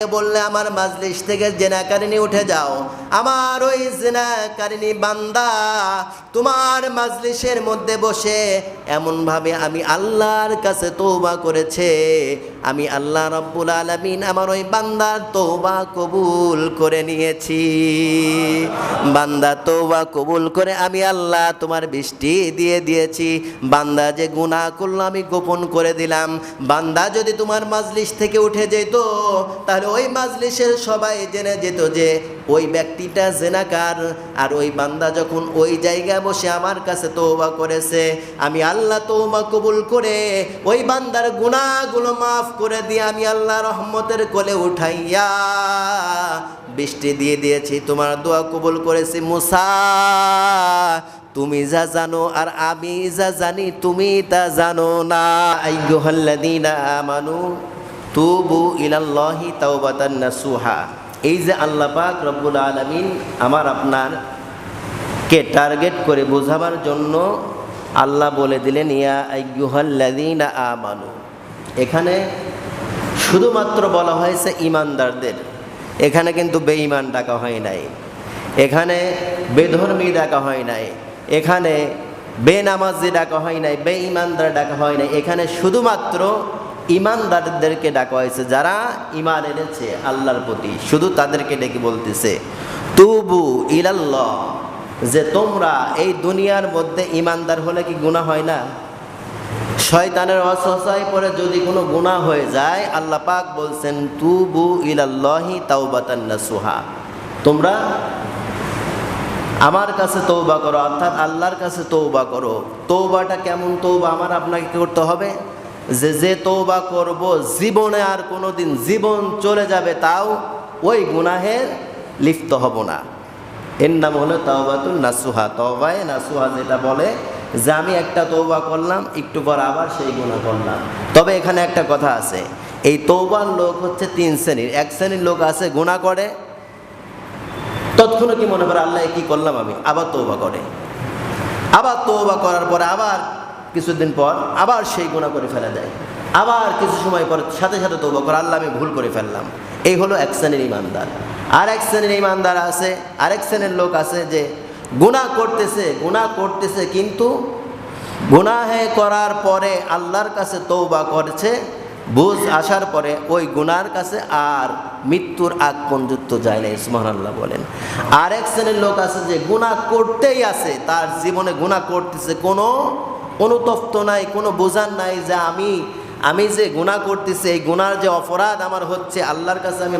বললে আমার মাজলিস থেকে জেনাকারিনী উঠে যাও। আমার ওই জেনাকারিনী বান্দা, তোমার মাজলিসের মধ্যে বসে এমনভাবে আমি আল্লাহর কাছে তৌবা করেছে। আমি আল্লাহ রব্বুল আলমিন আমার ওই বান্দার তৌবা কবুল করে নিয়েছি। বান্দা তৌবা কবুল করে আমি আল্লাহ তোমার বৃষ্টি দিয়ে দিয়েছি। বান্দা যে গুনাহ করল আমি গোপন করে দিলাম। বান্দা যদি তোমার মাজলিস থেকে উঠে যেত, তাহলে ওই মাজলিসের সবাই জেনে যেত যে ওই ব্যক্তিটা জেনাকার, আর ওই বান্দা যখন ওই জায়গায় বসে আমার কাছে তৌবা করেছে, আমি আল্লাহ তৌবা কবুল করে ওই বান্দার গুনাহগুলো মাফ করে দিয়ে আমি আল্লাহ রহমতের কোলে উঠাইয়া বৃষ্টি দিয়ে দিয়েছি, তোমার দোয়া কবুল করেছি। মুসা, তুমি যা জানো আর আমি যা জানি, তুমি তা জানো না। আমানু, তুবু ইলাল্লাহি তাওবাতান নাসুহা। এই যে আল্লাহ পাক রব্বুল আলামিন আমার আপনার কে টার্গেট করে বোঝাবার জন্য আল্লাহ বলে দিলেন, ইয়া আমানু। এখানে শুধুমাত্র বলা হয়েছে ইমানদারদের এখানে কিন্তু বেঈমান ডাকা হয় নাই। এখানে বেধর্মী ডাকা হয় নাই। এখানে বেনামাজি ডাকা হয় নাই, বেঈমানদার ডাকা হয় নাই। এখানে শুধুমাত্র ইমানদারদেরকে ডাকা হয়েছে, যারা ইমান এনেছে আল্লাহর প্রতি, শুধু তাদেরকে ডেকে বলতেছে, তুবু ইলাল্লাহ যে তোমরা এই দুনিয়ার মধ্যে ইমানদার হলে কি গুনাহ হয় না? শয়তানের অসহায় পরে যদি কোনো গুনাহ হয়ে যায়, আল্লাহ পাক বলছেন, তুবু ইলাল্লাহি তাওবাতান নাসুহা তোমরা আমার কাছে তৌবা করো, অর্থাৎ আল্লাহর কাছে তৌবা করো। তৌবাটা কেমন তৌবা আমার আপনাকে করতে হবে? যে যে তৌবা করব, জীবনে আর কোনো দিন জীবন চলে যাবে তাও ওই গুনাহের লিপ্ত হব না। এর নাম হলো তাওবাতুল নাসুহা। তওবায়ে নাসুহা যেটা বলে যে আমি একটা তৌবা করলাম, একটু পর আবার সেই গুণা করলাম। তবে এখানে একটা কথা আছে, এই তৌবার লোক হচ্ছে তিন শ্রেণির। এক শ্রেণির লোক আছে গুণা করে তৎক্ষণ কি মনে করে, আল্লাহ কি করলাম আমি? আবার তৌবা করে। আবার তৌবা করার পরে আবার কিছুদিন পর আবার সেই গুণা করে ফেলা যায়। আবার কিছু সময় পর সাথে সাথে তৌবা করে, আল্লাহ, আমি ভুল করে ফেললাম। এই হলো এক শ্রেণির ইমানদার। আর এক শ্রেণির ইমানদার আছে আরেক শ্রেণির লোক আছে যে গুণা করতেছে গুণা করতেছে কিন্তু গুনাহে করার পরে আল্লাহর কাছে তৌবা করছে, বুঝ আসার পরে ওই গুনার কাছে আর মৃত্যুর আগ পর্যন্ত যায় না ইসমান আল্লাহ বলেন। আর এক শ্রেণির লোক আছে যে গুণা করতেই আছে, তার জীবনে গুণা করতেছে কোনো অনুতপ্ত নাই, কোনো বোঝার নাই যে আমি আমি যে গুণা করতেছি, এই গুণার যে অপরাধ আমার হচ্ছে, আল্লাহর কাছে আমি